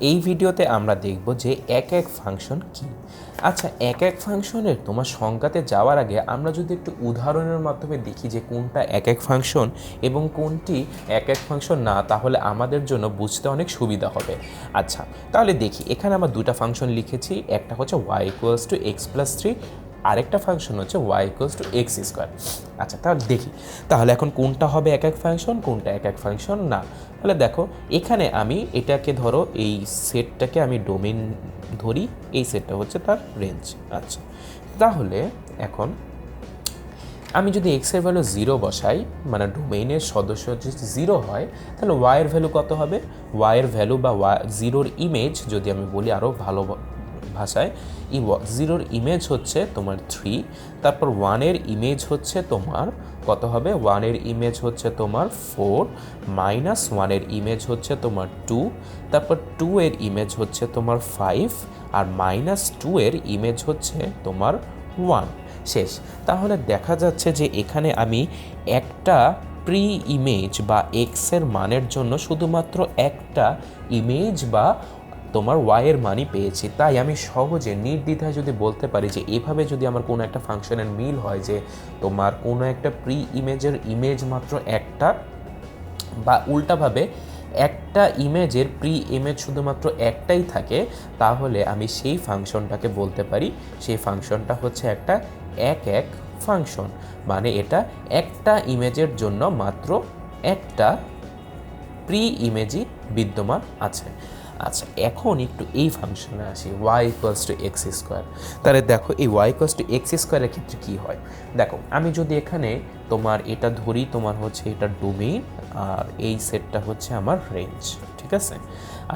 এই ভিডিওতে আমরা দেখব যে এক এক ফাংশন কি। আচ্ছা এক এক ফাংশনের তোমার সংজ্ঞাতে যাওয়ার আগে আমরা যদি একটু উদাহরণের মাধ্যমে দেখি যে কোনটা এক এক ফাংশন এবং কোনটি এক এক ফাংশন না, তাহলে আমাদের জন্য বুঝতে অনেক সুবিধা হবে। আচ্ছা তাহলে দেখি, এখানে আমরা দুটা ফাংশন লিখেছি, একটা হচ্ছে y equals to x plus three আরেকটা ফাংশন হচ্ছে y equals to x square আচ্ছা তাহলে দেখি। তাহলে এখন কোনটা হবে এক এক ফাংশন কোনটা এক এক ফাংশন না। তাহলে দেখো, এখানে আমি এটাকে ধরো, এই সেটটাকে আমি ডোমেন ধরি, এই সেটটা হচ্ছে তার রেঞ্জ আচ্ছা তাহলে এখন আমি যদি এক্সের ভ্যালু জিরো বসাই মানে ডোমেইনের সদস্য যদি জিরো হয়, তাহলে ওয়াইয়ের ভ্যালু কত হবে? ওয়াইয়ের ভ্যালু বা ওয়াই জিরোর ইমেজ যদি আমি বলি আরও ভালো ভাষায় ই জিরোর ইমেজ হচ্ছে তোমার থ্রি তারপর ওয়ানের ইমেজ হচ্ছে তোমার কত হবে? ওয়ানের ইমেজ হচ্ছে তোমার ফোর মাইনাস ওয়ানের ইমেজ হচ্ছে তোমার টু তারপর টু এর ইমেজ হচ্ছে তোমার ফাইভ আর মাইনাস টু এর ইমেজ হচ্ছে তোমার ওয়ান শেষ। তাহলে দেখা যাচ্ছে যে এখানে আমি একটা প্রি ইমেজ বা এক্সের মানের জন্য শুধুমাত্র একটা ইমেজ বা তোমার ওয়াইয়ের মানই পেয়েছি। তাই আমি সহজে, নির্দ্বিধায় যদি বলতে পারি যে, এভাবে যদি আমার কোনো একটা ফাংশনের মিল হয় যে, তোমার কোনো একটা প্রি ইমেজের ইমেজ মাত্র একটা বা উল্টাভাবে একটা ইমেজের প্রি ইমেজ শুধুমাত্র একটাই থাকে, তাহলে আমি সেই ফাংশনটাকে বলতে পারি, সেই ফাংশনটা হচ্ছে একটা এক এক ফাংশন মানে এটা একটা ইমেজের জন্য মাত্র একটা প্রি ইমেজই বিদ্যমান আছে। আচ্ছা এখন একটু এই ফাংশনে আসি y equals to x square তাহলে দেখো, এই ওয়াই ইকুয়ালস টু এক্স স্কোয়ারের ক্ষেত্রে কী হয়? দেখো, আমি যদি এখানে তোমার এটা ধরি, তোমার হচ্ছে এটা ডোমেইন আর এই সেটটা হচ্ছে আমার রেঞ্জ ঠিক আছে?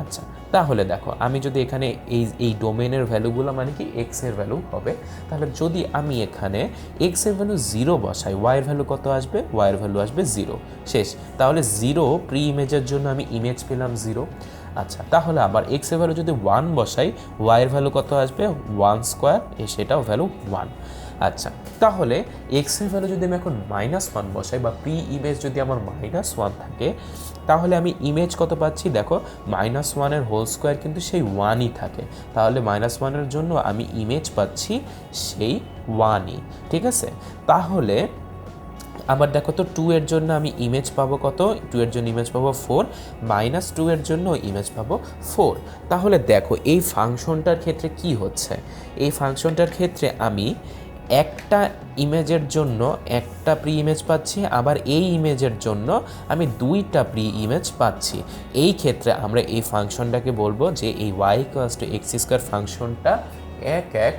আচ্ছা তাহলে দেখো, আমি যদি এখানে এই এই ডোমেনের ভ্যালুগুলো মানে কি এক্সের ভ্যালু হবে। তাহলে যদি আমি এখানে এক্সের ভ্যালু জিরো বসাই ওয়াই এর ভ্যালু কত আসবে? ওয়াই এর ভ্যালু আসবে জিরো শেষ, তাহলে জিরো প্রি ইমেজের জন্য আমি ইমেজ পেলাম জিরো আচ্ছা তাহলে আবার এক্সের ভ্যালু যদি ওয়ান বসাই ওয়াই এর ভ্যালু কত আসবে? ওয়ান স্কোয়ার এ সেটাও ভ্যালু ওয়ান আচ্ছা তাহলে এক্সের ভ্যালু যদি আমি এখন মাইনাস ওয়ান বসাই বা প্রি ইমেজ যদি আমার মাইনাস ওয়ান থাকে, তাহলে আমি ইমেজ কত পাচ্ছি? দেখো মাইনাস ওয়ানের হোল স্কোয়ার কিন্তু সেই ওয়ানই থাকে। তাহলে মাইনাস ওয়ানের জন্য আমি ইমেজ পাচ্ছি সেই ওয়ানই ঠিক আছে? তাহলে আবার দেখো তো টু এর জন্য আমি ইমেজ পাবো কত? টু এর জন্য ইমেজ পাবো ফোর মাইনাস টু এর জন্য ইমেজ পাবো ফোর তাহলে দেখো, এই ফাংশনটার ক্ষেত্রে কি হচ্ছে? এই ফাংশনটার ক্ষেত্রে আমি একটা ইমেজের জন্য একটা প্রি ইমেজ পাচ্ছি, আবার এই ইমেজের জন্য আমি দুইটা প্রি ইমেজ পাচ্ছি। এই ক্ষেত্রে আমরা এই ফাংশনটাকে বলব যে এই ওয়াই কাস টু এক্স স্কোয়ার ফাংশনটা এক এক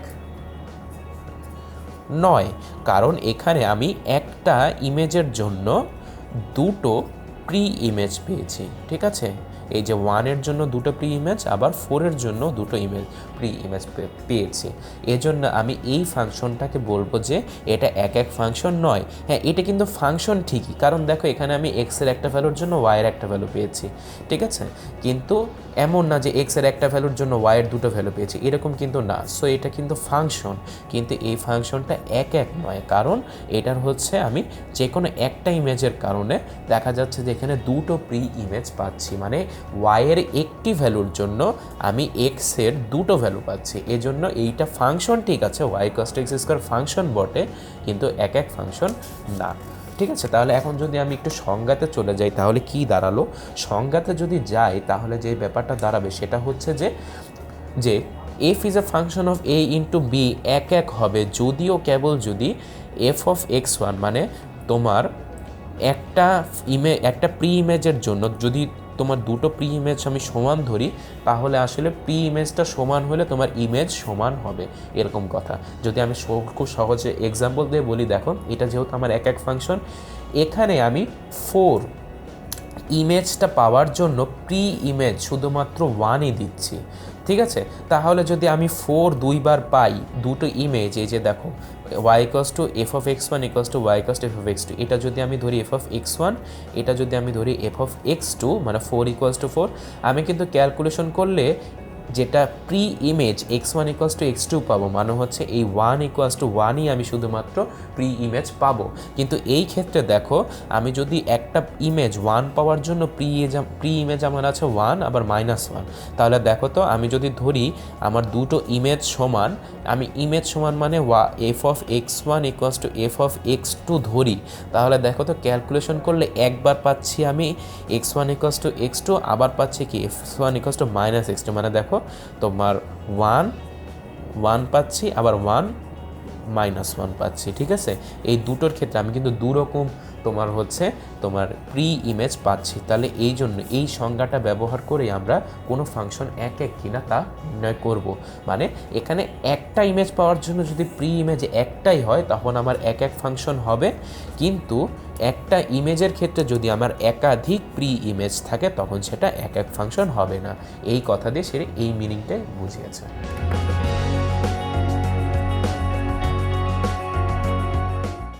নয়। কারণ এখানে আমি একটা ইমেজের জন্য দুটো প্রি ইমেজ পেয়েছি ঠিক আছে? এই যে ওয়ানের জন্য দুটো প্রি ইমেজ আবার ফোরের জন্য দুটো ইমেজ প্রি ইমেজ পেয়েছি। এজন্য আমি এই ফাংশনটাকে বলব যে এটা এক এক ফাংশন নয়। হ্যাঁ এটা কিন্তু ফাংশন ঠিকই। কারণ দেখো, এখানে আমি এক্সের একটা ভ্যালুর জন্য ওয়াইয়ের একটা ভ্যালু পেয়েছি। ঠিক আছে? কিন্তু এমন না যে এক্সের একটা ভ্যালুর জন্য ওয়াইয়ের দুটো ভ্যালু পেয়েছি। এরকম কিন্তু না। সো এটা কিন্তু ফাংশন। কিন্তু এই ফাংশনটা এক এক নয়। কারণ এটার হচ্ছে আমি যে কোনো একটা ইমেজের কারণে দেখা যাচ্ছে যে এখানে দুটো প্রি ইমেজ পাচ্ছি। মানে ওয়াইয়ের একটি ভ্যালুর জন্য আমি এক্সের দুটো ভ্যালু পাচ্ছি। এজন্য এইটা ফাংশন ঠিক আছে ওয়াই কস্ট এক্স স্কোয়ার ফাংশন বটে, কিন্তু এক এক ফাংশন না। ঠিক আছে, তাহলে এখন যদি আমি একটু সংজ্ঞাতে চলে যাই, তাহলে কি দাঁড়াল? সংজ্ঞাতে যদি যাই, তাহলে যে ব্যাপারটা দাঁড়াবে সেটা হচ্ছে যে যে f is a function of a into b এক এক হবে যদিও কেবল যদি এফ অফ এক্স ওয়ান মানে তোমার একটা ইমে একটা প্রি ইমেজের জন্য যদি তোমার দুটো প্রি ইমেজ আমি সমান ধরি, তাহলে আসলে প্রি ইমেজটা সমান হলে তোমার ইমেজ সমান হবে, এরকম কথা। যদি আমি খুব সহজে এক্সাম্পল দিয়ে বলি, দেখো, এটা যেহেতু আমার এক এক ফাংশন এখানে আমি ফোর ইমেজটা পাওয়ার জন্য প্রি ইমেজ শুধুমাত্র ওয়ানই দিচ্ছি। ঠিক আছে? তাহলে যদি আমি ফোর দুইবার পাই, দুটো ইমেজ এই যে দেখো y equals to f of x one equals to y equals to f of x two এটা যদি আমি ধরি এফ অফ এক্স ওয়ান এটা যদি আমি ধরি এফ অফ এক্স টু মানে ফোর ইকুয়ালস টু ফোর আমি কিন্তু ক্যালকুলেশন করলে যেটা pre image x one equals to x two পাবো। মানে হচ্ছে এই ওয়ান ইকোয়াস টু ওয়ানই আমি শুধুমাত্র প্রি ইমেজ পাবো। কিন্তু এই ক্ষেত্রে দেখো, আমি যদি একটা ইমেজ ওয়ান পাওয়ার জন্য প্রি প্রি ইমেজ আমার আছে ওয়ান আবার মাইনাস ওয়ান তাহলে দেখো তো, আমি যদি ধরি, আমার দুটো ইমেজ সমান, আমি ইমেজ সমান মানে ওয়া f of x one equals to f of x two ধরি। তাহলে দেখো তো ক্যালকুলেশন করলে একবার পাচ্ছি আমি x one equals to x two আবার পাচ্ছি কি x one equals to minus x two মানে দেখো তোমার ওয়ান ওয়ান পাচ্ছি, আবার ওয়ান মাইনাস ওয়ান পাচ্ছি, ঠিক আছে? এই দুটোর ক্ষেত্রে আমি কিন্তু দুরকম তোমার হচ্ছে তোমার প্রি ইমেজ পাচ্ছি। তাহলে এই জন্য এই সংজ্ঞাটা ব্যবহার করে আমরা কোনো ফাংশন এক এক কিনা তা নির্ণয় করব। মানে এখানে একটা ইমেজ পাওয়ার জন্য যদি প্রি ইমেজ একটাই হয়, তখন আমার এক এক ফাংশন হবে। কিন্তু একটা ইমেজের ক্ষেত্রে যদি আমার একাধিক প্রি ইমেজ থাকে, তখন সেটা এক এক ফাংশন হবে না। এই কথা দিয়ে সে এই মিনিংটাই বুঝিয়েছে।